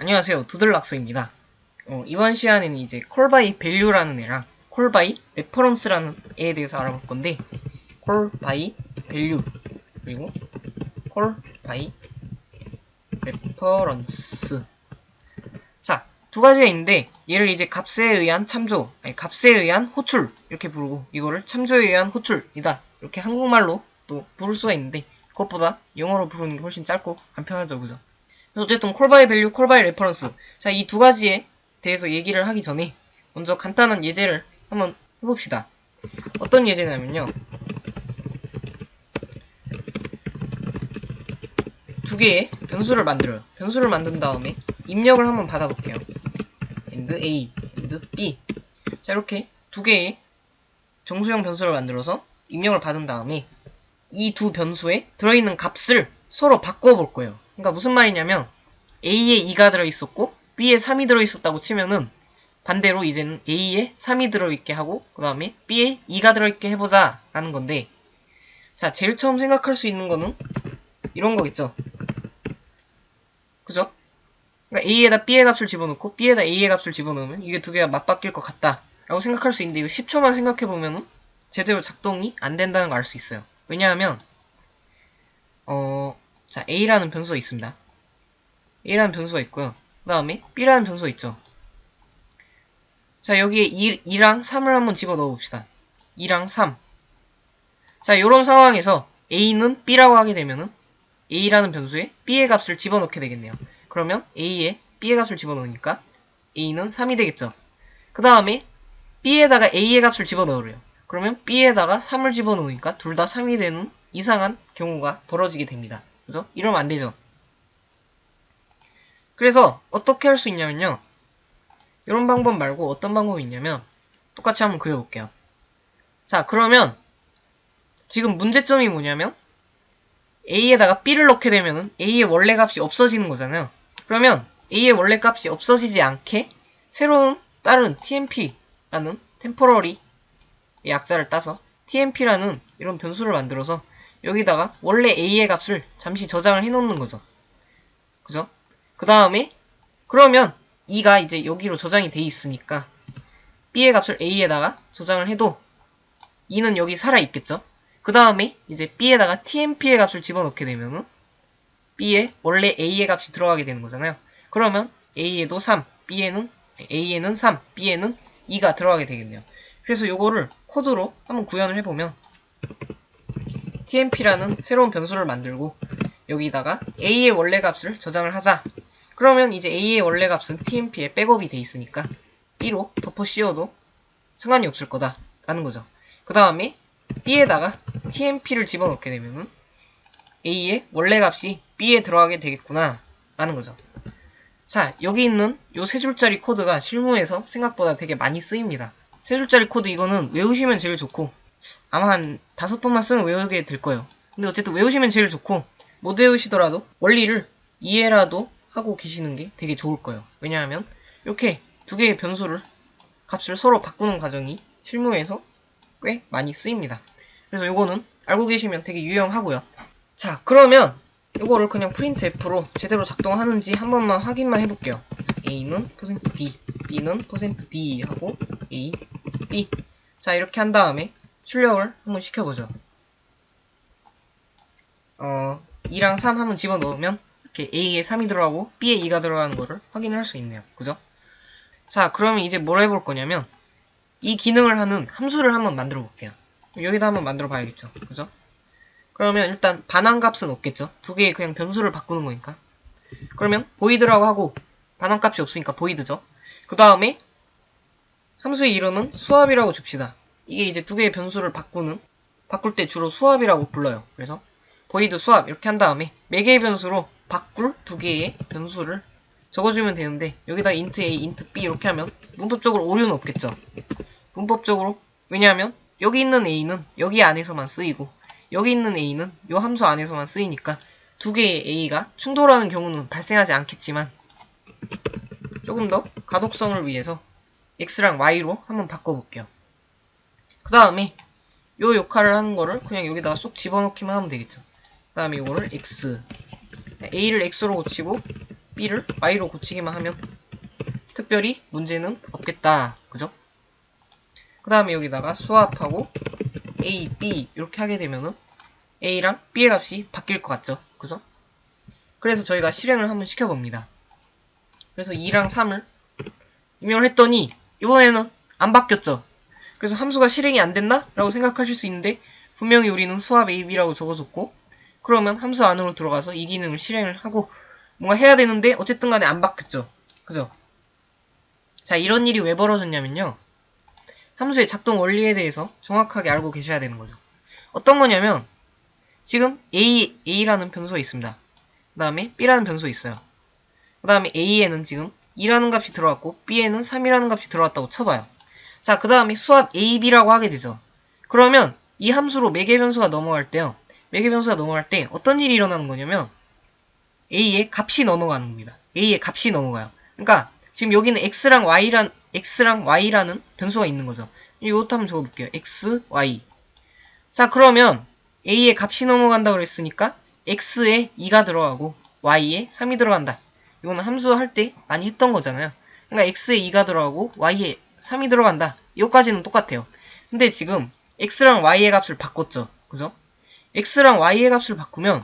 안녕하세요. 두들락스입니다. 어, 이번 시간에는 이제 콜바이 밸류라는 애랑 콜바이 레퍼런스라는 애에 대해서 알아볼 건데 콜바이 밸류 그리고 콜바이 레퍼런스 자, 두 가지가 있는데 얘를 이제 값에 의한 참조, 아니 값에 의한 호출 이렇게 부르고 이거를 참조에 의한 호출이다 이렇게 한국말로 또 부를 수가 있는데 그것보다 영어로 부르는 게 훨씬 짧고 간편하죠, 그죠? 어쨌든 콜바이 밸류, 콜바이 레퍼런스. 자, 이 두 가지에 대해서 얘기를 하기 전에 먼저 간단한 예제를 한번 해봅시다. 어떤 예제냐면요. 두 개의 변수를 만들어요. 변수를 만든 다음에 입력을 한번 받아볼게요. and a, and b. 자, 이렇게 두 개의 정수형 변수를 만들어서 입력을 받은 다음에 이 두 변수에 들어있는 값을 서로 바꿔볼 거예요. 그러니까 무슨 말이냐면 A에 2가 들어있었고 B에 3이 들어있었다고 치면은 반대로 이제는 A에 3이 들어있게 하고 그 다음에 B에 2가 들어있게 해보자 라는 건데 자 제일 처음 생각할 수 있는 거는 이런 거겠죠 그죠? 그러니까 A에다 B의 값을 집어넣고 B에다 A의 값을 집어넣으면 이게 두 개가 맞바뀔 것 같다 라고 생각할 수 있는데 이거 10초만 생각해보면은 제대로 작동이 안 된다는 걸 알 수 있어요 왜냐하면 어... 자, A라는 변수가 있습니다. A라는 변수가 있고요. 그 다음에 B라는 변수가 있죠. 자, 여기에 2, 2랑 3을 한번 집어 넣어 봅시다. 2랑 3. 자, 이런 상황에서 A는 B라고 하게 되면은 A라는 변수에 B의 값을 집어넣게 되겠네요. 그러면 A에 B의 값을 집어넣으니까 A는 3이 되겠죠. 그 다음에 B에다가 A의 값을 집어넣으래요. 그러면 B에다가 3을 집어넣으니까 둘 다 3이 되는 이상한 경우가 벌어지게 됩니다. 그죠? 이러면 안 되죠. 그래서 어떻게 할 수 있냐면요. 이런 방법 말고 어떤 방법이 있냐면 똑같이 한번 그려볼게요. 자, 그러면 지금 문제점이 뭐냐면 A에다가 B를 넣게 되면은 A의 원래 값이 없어지는 거잖아요. 그러면 A의 원래 값이 없어지지 않게 새로운 다른 TMP라는 temporary 약자를 따서 TMP라는 이런 변수를 만들어서 여기다가 원래 A의 값을 잠시 저장을 해 놓는 거죠. 그죠? 그 다음에 그러면 2가 이제 여기로 저장이 돼 있으니까 B의 값을 A에다가 저장을 해도 2는 여기 살아 있겠죠? 그 다음에 이제 B에다가 TMP의 값을 집어넣게 되면은 B에 원래 A의 값이 들어가게 되는 거잖아요. 그러면 A에도 3, B에는 A에는 3, B에는 2가 들어가게 되겠네요. 그래서 요거를 코드로 한번 구현을 해보면 tmp라는 새로운 변수를 만들고 여기다가 a의 원래 값을 저장을 하자. 그러면 이제 a의 원래 값은 tmp에 백업이 돼 있으니까 b로 덮어 씌워도 상관이 없을 거다 라는 거죠. 그 다음에 b에다가 tmp를 집어넣게 되면은 a의 원래 값이 b에 들어가게 되겠구나 라는 거죠. 자 여기 있는 요 세 줄짜리 코드가 실무에서 생각보다 되게 많이 쓰입니다. 세 줄짜리 코드 이거는 외우시면 제일 좋고 아마 한 다섯 번만 쓰면 외우게 될 거예요. 근데 어쨌든 외우시면 제일 좋고 못 외우시더라도 원리를 이해라도 하고 계시는 게 되게 좋을 거예요. 왜냐하면 이렇게 두 개의 변수를 값을 서로 바꾸는 과정이 실무에서 꽤 많이 쓰입니다. 그래서 이거는 알고 계시면 되게 유용하고요. 자 그러면 이거를 그냥 printf로 제대로 작동하는지 한 번만 확인만 해볼게요. a는 %d, b는 %d 하고 a, b 자 이렇게 한 다음에 출력을 한번 시켜보죠. 어, 2랑 3 한번 집어넣으면 이렇게 A에 3이 들어가고 B에 2가 들어가는 거를 확인할 수 있네요. 그죠? 자, 그러면 이제 뭘 해볼 거냐면 이 기능을 하는 함수를 한번 만들어 볼게요. 여기다 한번 만들어 봐야겠죠. 그죠? 그러면 일단 반환값은 없겠죠. 두 개의 그냥 변수를 바꾸는 거니까. 그러면 보이드라고 하고 반환값이 없으니까 보이드죠. 그 다음에 함수의 이름은 수압이라고 줍시다. 이게 이제 두 개의 변수를 바꾸는 바꿀 때 주로 수압이라고 불러요. 그래서 보이드 수압 이렇게 한 다음에 매 개의 변수로 바꿀 두 개의 변수를 적어주면 되는데 여기다 int a, int b 이렇게 하면 문법적으로 오류는 없겠죠. 문법적으로 왜냐하면 여기 있는 a는 여기 안에서만 쓰이고 여기 있는 a는 이 함수 안에서만 쓰이니까 두 개의 a가 충돌하는 경우는 발생하지 않겠지만 조금 더 가독성을 위해서 x랑 y로 한번 바꿔볼게요. 그 다음에 요 역할을 하는 거를 그냥 여기다가 쏙 집어넣기만 하면 되겠죠. 그 다음에 이거를 x a를 x로 고치고 b를 y로 고치기만 하면 특별히 문제는 없겠다. 그죠? 그 다음에 여기다가 수합하고 a, b 이렇게 하게 되면은 a랑 b의 값이 바뀔 것 같죠? 그죠? 그래서 저희가 실행을 한번 시켜봅니다. 그래서 2랑 3을 입력을 했더니 이번에는 안 바뀌었죠? 그래서 함수가 실행이 안 됐나? 라고 생각하실 수 있는데 분명히 우리는 수합 AB라고 적어줬고 그러면 함수 안으로 들어가서 이 기능을 실행을 하고 뭔가 해야 되는데 어쨌든 간에 안 바뀌었죠. 그죠? 자 이런 일이 왜 벌어졌냐면요. 함수의 작동 원리에 대해서 정확하게 알고 계셔야 되는 거죠. 어떤 거냐면 지금 A, A라는 변수가 있습니다. 그 다음에 B라는 변수가 있어요. 그 다음에 A에는 지금 2라는 값이 들어왔고 B에는 3이라는 값이 들어왔다고 쳐봐요. 자, 그 다음에 수합 AB라고 하게 되죠. 그러면 이 함수로 매개 변수가 넘어갈 때요. 매개 변수가 넘어갈 때 어떤 일이 일어나는 거냐면 A의 값이 넘어가는 겁니다. A의 값이 넘어가요. 그러니까 지금 여기는 X랑 Y란, X랑 Y라는 변수가 있는 거죠. 이것도 한번 적어볼게요. X, Y. 자, 그러면 A의 값이 넘어간다 그랬으니까 X에 2가 들어가고 Y에 3이 들어간다. 이거는 함수 할 때 많이 했던 거잖아요. 그러니까 X에 2가 들어가고 Y에 3이 들어간다. 이거까지는 똑같아요. 근데 지금 X랑 Y의 값을 바꿨죠. 그죠? X랑 Y의 값을 바꾸면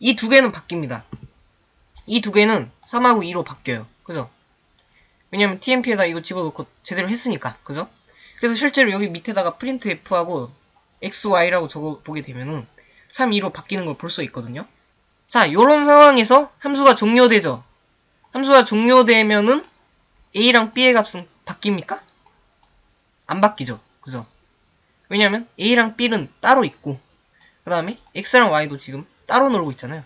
이 두 개는 바뀝니다. 이 두 개는 3하고 2로 바뀌어요. 그죠? 왜냐면 TMP에다 이거 집어넣고 제대로 했으니까. 그죠? 그래서 실제로 여기 밑에다가 프린트 F하고 XY라고 적어보게 되면은 3, 2로 바뀌는 걸 볼 수 있거든요. 자, 요런 상황에서 함수가 종료되죠. 함수가 종료되면은 A랑 B의 값은 바뀝니까? 안 바뀌죠. 그죠? 왜냐면 A랑 B는 따로 있고 그 다음에 X랑 Y도 지금 따로 놀고 있잖아요.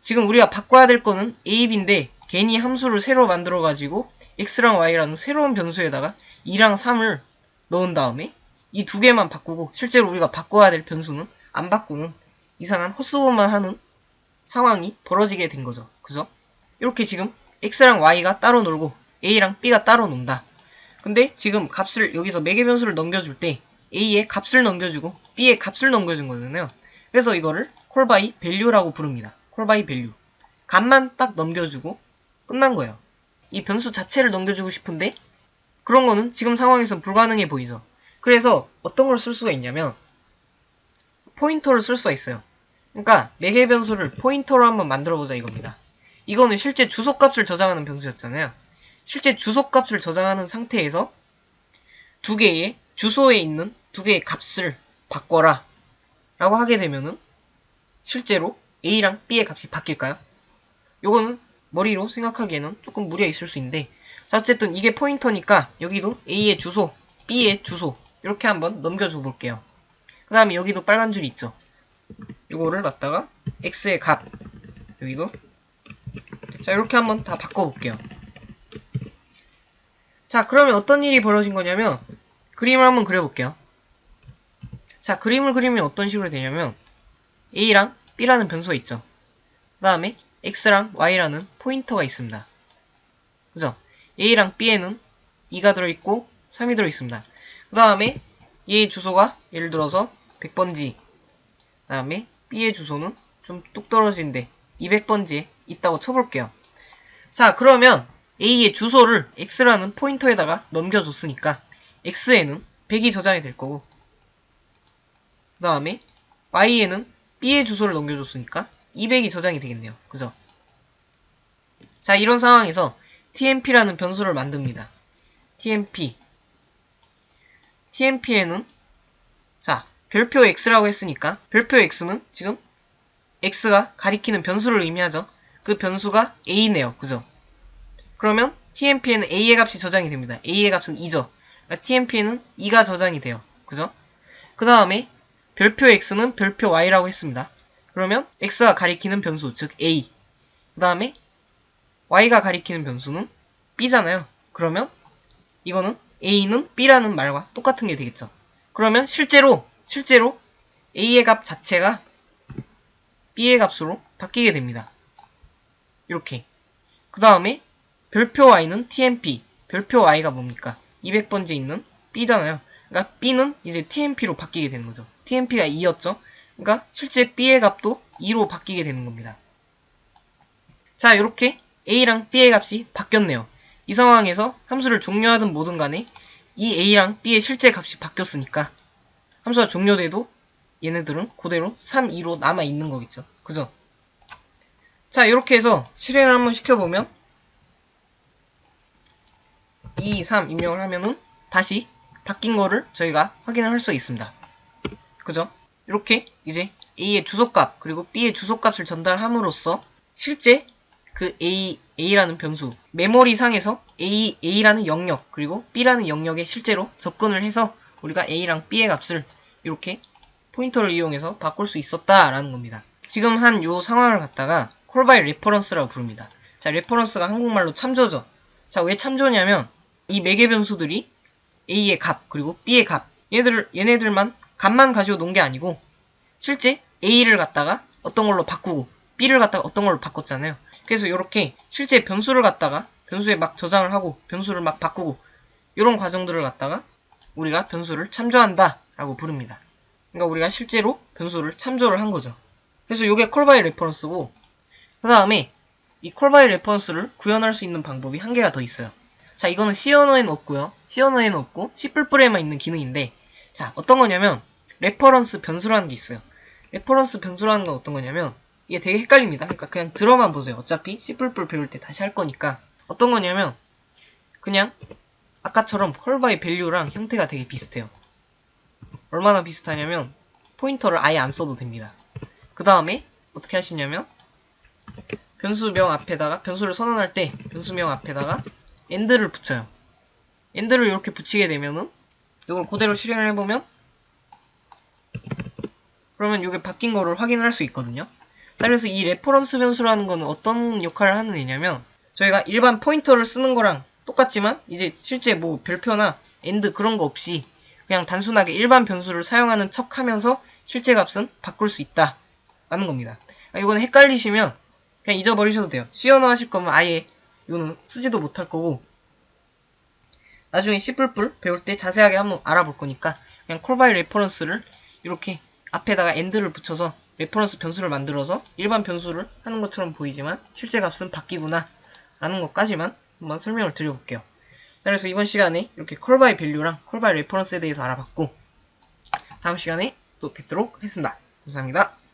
지금 우리가 바꿔야 될 거는 A, B인데 괜히 함수를 새로 만들어가지고 X랑 Y라는 새로운 변수에다가 2랑 3을 넣은 다음에 이 두 개만 바꾸고 실제로 우리가 바꿔야 될 변수는 안 바꾸는 이상한 헛수고만 하는 상황이 벌어지게 된 거죠. 그죠? 이렇게 지금 X랑 Y가 따로 놀고 A랑 B가 따로 논다. 근데 지금 값을 여기서 매개 변수를 넘겨줄 때 A의 값을 넘겨주고 B의 값을 넘겨준 거잖아요. 그래서 이거를 콜바이 밸류라고 부릅니다. 콜바이 밸류. 값만 딱 넘겨주고 끝난 거예요. 이 변수 자체를 넘겨주고 싶은데 그런 거는 지금 상황에서 불가능해 보이죠. 그래서 어떤 걸 쓸 수가 있냐면 포인터를 쓸 수가 있어요. 그러니까 매개 변수를 포인터로 한번 만들어 보자 이겁니다. 이거는 실제 주소값을 저장하는 변수였잖아요. 실제 주소값을 저장하는 상태에서 두 개의 주소에 있는 두 개의 값을 바꿔라 라고 하게 되면은 실제로 A랑 B의 값이 바뀔까요? 요거는 머리로 생각하기에는 조금 무리가 있을 수 있는데 자 어쨌든 이게 포인터니까 여기도 A의 주소, B의 주소 이렇게 한번 넘겨줘 볼게요. 그 다음에 여기도 빨간 줄이 있죠. 요거를 갖다가 X의 값 여기도 자 이렇게 한번 다 바꿔볼게요. 자 그러면 어떤 일이 벌어진 거냐면 그림을 한번 그려볼게요. 자 그림을 그리면 어떤 식으로 되냐면 A랑 B라는 변수가 있죠. 그 다음에 X랑 Y라는 포인터가 있습니다. 그죠? A랑 B에는 2가 들어있고 3이 들어있습니다. 그 다음에 얘의 주소가 예를 들어서 100번지 그 다음에 B의 주소는 좀 뚝 떨어진데 200번지에 있다고 쳐볼게요. 자 그러면 A의 주소를 X라는 포인터에다가 넘겨줬으니까 X에는 100이 저장이 될 거고 그 다음에 Y에는 B의 주소를 넘겨줬으니까 200이 저장이 되겠네요. 그죠? 자 이런 상황에서 tmp라는 변수를 만듭니다. tmp tmp에는 자 별표 x라고 했으니까 별표 x는 지금 x가 가리키는 변수를 의미하죠. 그 변수가 a네요. 그죠? 그러면 tmp에는 a의 값이 저장이 됩니다. a의 값은 2죠. 그러니까 tmp에는 2가 저장이 돼요. 그죠? 그 다음에 별표 x는 별표 y라고 했습니다. 그러면 x가 가리키는 변수, 즉 a. 그 다음에 y가 가리키는 변수는 b잖아요. 그러면 이거는 a는 b라는 말과 똑같은 게 되겠죠. 그러면 실제로 실제로 a의 값 자체가 b의 값으로 바뀌게 됩니다. 이렇게. 그 다음에 별표 y는 tmp. 별표 y가 뭡니까? 200번째 있는 b잖아요. 그러니까 b는 이제 tmp로 바뀌게 되는 거죠. tmp가 2였죠. 그러니까 실제 b의 값도 2로 바뀌게 되는 겁니다. 자, 이렇게 a랑 b의 값이 바뀌었네요. 이 상황에서 함수를 종료하든 뭐든 간에 이 a랑 b의 실제 값이 바뀌었으니까 함수가 종료돼도 얘네들은 그대로 3, 2로 남아 있는 거겠죠. 그죠? 자, 이렇게 해서 실행을 한번 시켜보면 2, 3 입력을 하면은 다시 바뀐 거를 저희가 확인을 할 수 있습니다. 그죠? 이렇게 이제 A의 주소값 그리고 B의 주소값을 전달함으로써 실제 그 A, A라는 변수 메모리 상에서 A, A라는 영역 그리고 B라는 영역에 실제로 접근을 해서 우리가 A랑 B의 값을 이렇게 포인터를 이용해서 바꿀 수 있었다라는 겁니다. 지금 한 요 상황을 갖다가 콜바이 레퍼런스라고 부릅니다. 자, 레퍼런스가 한국말로 참조죠. 자, 왜 참조냐면 이 매개 변수들이 A의 값 그리고 B의 값 얘들 얘네들만 값만 가지고 논 게 아니고 실제 A를 갖다가 어떤 걸로 바꾸고 B를 갖다가 어떤 걸로 바꿨잖아요. 그래서 이렇게 실제 변수를 갖다가 변수에 막 저장을 하고 변수를 막 바꾸고 이런 과정들을 갖다가 우리가 변수를 참조한다 라고 부릅니다. 그러니까 우리가 실제로 변수를 참조를 한 거죠. 그래서 이게 콜바이 레퍼런스고 그 다음에 이 콜바이 레퍼런스를 구현할 수 있는 방법이 한 개가 더 있어요. 자, 이거는 언어에는 없고요. 언어에는 없고 C++에만 있는 기능인데 자, 어떤 거냐면 레퍼런스 변수라는 게 있어요. 레퍼런스 변수라는 건 어떤 거냐면 이게 되게 헷갈립니다. 그러니까 그냥 들어만 보세요. 어차피 C++ 배울 때 다시 할 거니까 어떤 거냐면 그냥 아까처럼 콜바이 밸류랑 형태가 되게 비슷해요. 얼마나 비슷하냐면 포인터를 아예 안 써도 됩니다. 그 다음에 어떻게 하시냐면 변수명 앞에다가 변수를 선언할 때 변수명 앞에다가 엔드를 붙여요. 엔드를 이렇게 붙이게 되면은 이걸 그대로 실행을 해보면 그러면 이게 바뀐 거를 확인을 할 수 있거든요. 자, 그래서 이 레퍼런스 변수라는 거는 어떤 역할을 하는 애냐면 저희가 일반 포인터를 쓰는 거랑 똑같지만 이제 실제 뭐 별표나 엔드 그런 거 없이 그냥 단순하게 일반 변수를 사용하는 척 하면서 실제 값은 바꿀 수 있다 라는 겁니다. 아, 이거는 헷갈리시면 그냥 잊어버리셔도 돼요. 하실 거면 아예 이거는 쓰지도 못할 거고 나중에 C++ 배울 때 자세하게 한번 알아볼 거니까 그냥 콜바이 레퍼런스를 이렇게 앞에다가 엔드를 붙여서 레퍼런스 변수를 만들어서 일반 변수를 하는 것처럼 보이지만 실제 값은 바뀌구나 라는 것까지만 한번 설명을 드려볼게요. 자, 그래서 이번 시간에 이렇게 콜바이 밸류랑 콜바이 레퍼런스에 대해서 알아봤고 다음 시간에 또 뵙도록 하겠습니다. 감사합니다.